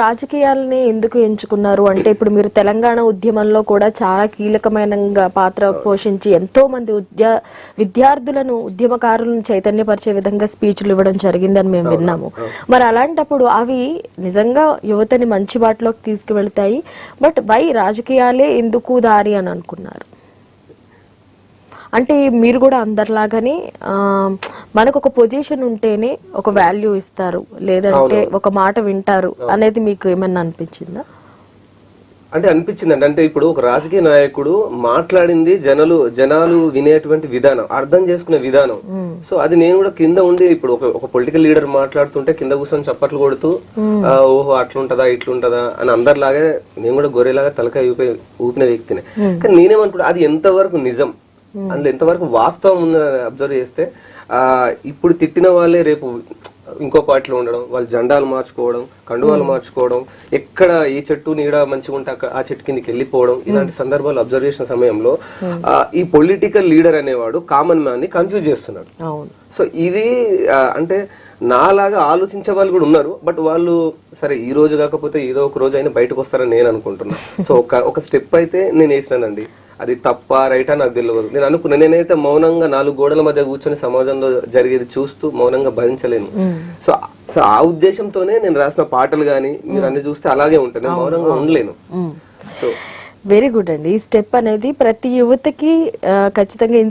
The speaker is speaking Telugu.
రాజకీయాలని ఎందుకు ఎంచుకున్నారు? అంటే ఇప్పుడు మీరు తెలంగాణ ఉద్యమంలో కూడా చాలా కీలకమైన పాత్ర పోషించి ఎంతో మంది ఉద్య విద్యార్థులను ఉద్యమకారులను చైతన్యపరిచే విధంగా స్పీచ్లు ఇవ్వడం జరిగిందని మేము విన్నాము. మరి అలాంటప్పుడు అవి నిజంగా యువతని మంచి బాటలోకి తీసుకువెళ్తాయి. బట్ వై రాజకీయాలే ఎందుకు దారి అని అనుకున్నారు? అంటే మీరు కూడా అందరిలాగానే మనకు ఒక పొజిషన్ ఉంటేనే ఒక వాల్యూ ఇస్తారు. లేదంటే ఒక మాట వింటారు అనేది మీకు ఏమన్నా అనిపించిందా? అంటే అనిపించిందండి. అంటే ఇప్పుడు ఒక రాజకీయ నాయకుడు మాట్లాడింది జనాలు జనాలు వినేటువంటి విధానం అర్థం చేసుకునే విధానం. సో అది నేను కూడా కింద ఉండి ఇప్పుడు ఒక ఒక పొలిటికల్ లీడర్ మాట్లాడుతుంటే కింద కూర్చొని చప్పట్లు కొడుతూ ఓహో అట్లుంటదా ఇట్లుంటదా అని అందరిలాగే నేను కూడా గొర్రెలాగా తలకాయ ఊపే ఊపిన వ్యక్తినే. కానీ నేనేమనుకుంటా అది ఎంతవరకు నిజం? అందులో ఎంతవరకు వాస్తవం ఉందని అబ్జర్వ్ చేస్తే ఆ ఇప్పుడు తిట్టిన వాళ్ళే రేపు ఇంకో పార్టీలో ఉండడం వాళ్ళు జెండాలు మార్చుకోవడం కండువాలు మార్చుకోవడం ఎక్కడ ఏ చెట్టు నీడ మంచిగా ఉంటే అక్కడ ఆ చెట్టు కిందకి వెళ్ళిపోవడం ఇలాంటి సందర్భాలు అబ్జర్వ్ చేసిన సమయంలో ఆ, ఈ పొలిటికల్ లీడర్ అనేవాడు కామన్ మ్యాన్ని కన్ఫ్యూజ్ చేస్తున్నాడు. సో ఇది అంటే నాలాగా ఆలోచించే వాళ్ళు కూడా ఉన్నారు బట్ వాళ్ళు సరే ఈ రోజు కాకపోతే ఏదో ఒక రోజు అయినా బయటకు వస్తారని నేను అనుకుంటున్నా. సో ఒక ఒక స్టెప్ అయితే నేను వేసినానండి. అది తప్ప రైటా నాకు తెలియదు నేను అనుకున్నా నేనైతే మౌనంగా నాలుగు గోడల మధ్య కూర్చొని సమాజంలో జరిగేది చూస్తూ మౌనంగా భరించలేను. సో సో ఆ ఉద్దేశంతోనే నేను రాసిన పాటలు కానీ మీరు అన్ని చూస్తే అలాగే నేను మౌనంగా ఉండలేను. సో వెరీ గుడ్ అండి. ఈ స్టెప్ అనేది ప్రతి యువతకి ఖచ్చితంగా